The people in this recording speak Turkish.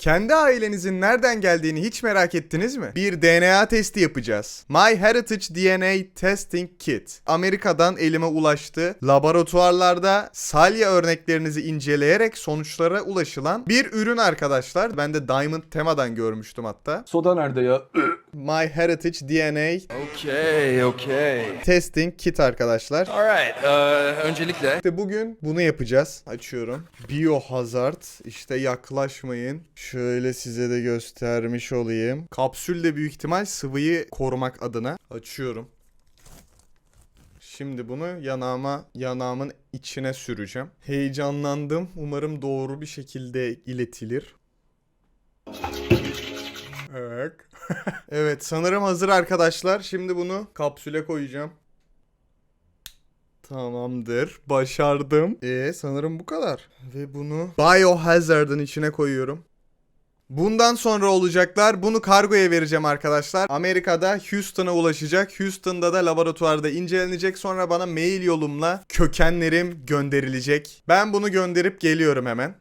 Kendi ailenizin nereden geldiğini hiç merak ettiniz mi? Bir DNA testi yapacağız. My Heritage DNA Testing Kit. Amerika'dan elime ulaştı. Laboratuvarlarda salya örneklerinizi inceleyerek sonuçlara ulaşılan bir ürün arkadaşlar. Ben de Diamond Tema'dan görmüştüm hatta. Soda nerede ya? My Heritage DNA Okay, okay. Testing Kit arkadaşlar. Alright, uh, öncelikle İşte bugün bunu yapacağız. Açıyorum. Biohazard. İşte yaklaşmayın. Şöyle size de göstermiş olayım. Kapsül de büyük ihtimal sıvıyı korumak adına. Açıyorum. Şimdi bunu yanağıma, yanağımın içine süreceğim. Heyecanlandım. Umarım doğru bir şekilde iletilir. Evet. evet sanırım hazır arkadaşlar. Şimdi bunu kapsüle koyacağım. Tamamdır. Başardım. E sanırım bu kadar. Ve bunu Biohazard'ın içine koyuyorum. Bundan sonra olacaklar. Bunu kargoya vereceğim arkadaşlar. Amerika'da Houston'a ulaşacak. Houston'da da laboratuvarda incelenecek. Sonra bana mail yolumla kökenlerim gönderilecek. Ben bunu gönderip geliyorum hemen.